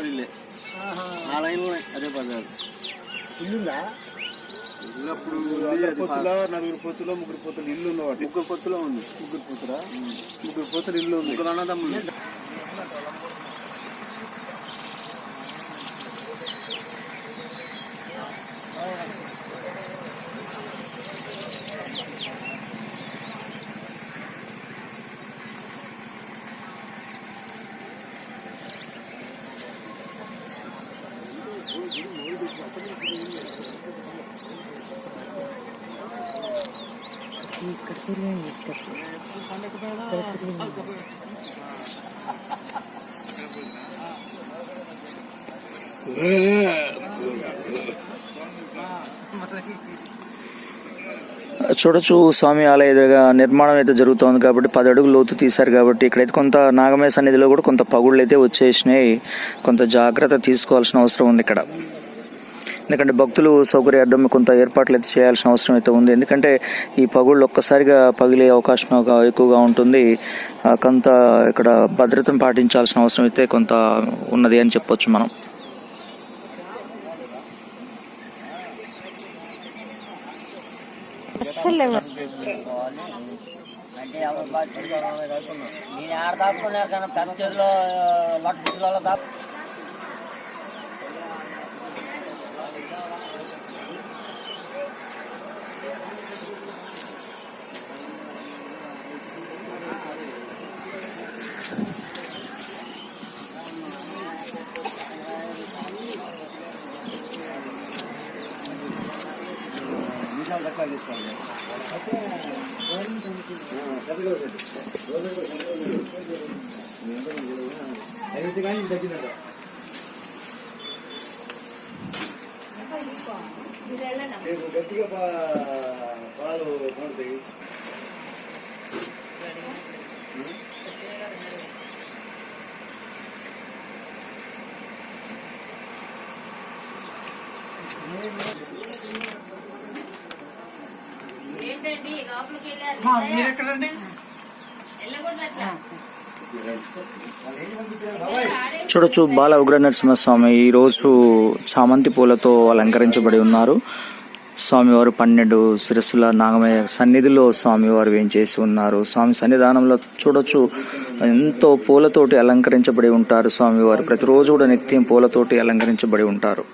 పడిలే ఆ లైన్లోనే అదే బజార్ ఇల్లుందా? ఇల్లు అప్పుడు పొత్తులో నలుగురు పొత్తులో ముగ్గురు పొత్తులు ఇల్లు ఒకటి ముగ్గురు పొత్తులో ఉంది. ముగ్గురు పొత్తురా? ముగ్గురు పొత్తులు ఇల్లు ఉంది. ముగ్గురు అన్నదమ్ములు. ఇక్కడ తిరిగింది ఇక్కడ ఇక్కడ చూడొచ్చు స్వామి ఆలయ ఎదురుగా నిర్మాణం అయితే జరుగుతోంది కాబట్టి పది అడుగులు లోతు తీశారు కాబట్టి ఇక్కడైతే కొంత నాగమేశ సన్నిధిలో కూడా కొంత పగుళ్ళు అయితే వచ్చేసినాయి. కొంత జాగ్రత్త తీసుకోవాల్సిన అవసరం ఉంది ఇక్కడ. ఎందుకంటే భక్తులు సౌకర్యార్థం కొంత ఏర్పాట్లు అయితే చేయాల్సిన అవసరం అయితే ఉంది. ఎందుకంటే ఈ పగుళ్ళు ఒక్కసారిగా పగిలే అవకాశం ఎక్కువగా ఉంటుంది. కొంత ఇక్కడ భద్రతను పాటించాల్సిన అవసరం అయితే కొంత ఉన్నది అని చెప్పొచ్చు మనం. అస్సలు లేవు. అంటే ఎవరు బాధ్యత నేను ఆడ దాక్కున్నారు కానీ పెద్దలో లొట్ట పిల్లలు దాక్కు అయితే కానీ ఇది తగ్గిందట రేపు గట్టిగా పా- పాలు పడతాయి ఏంటండి? లోపలికి వెళ్ళారు వెళ్ళకూడదు అట్లా. చూడొచ్చు బాల ఉగ్ర నరసింహస్వామి ఈ రోజు చామంతి పూలతో అలంకరించబడి ఉన్నారు. స్వామివారు పన్నెండు శిరస్సుల నాగమయ సన్నిధిలో స్వామివారు వేంచేసి ఉన్నారు? స్వామి సన్నిధానంలో చూడొచ్చు ఎంతో పూలతోటి అలంకరించబడి ఉంటారు స్వామివారు. ప్రతిరోజు కూడా నిత్యం పూలతోటి అలంకరించబడి ఉంటారు.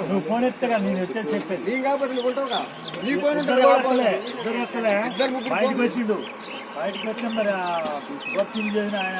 నువ్వు ఫోన్ ఎత్తగా నేను వచ్చేది చెప్పేది. బయటకు వచ్చిండు. బయటకు వచ్చి మరి వర్కింగ్ చేసిన ఆయన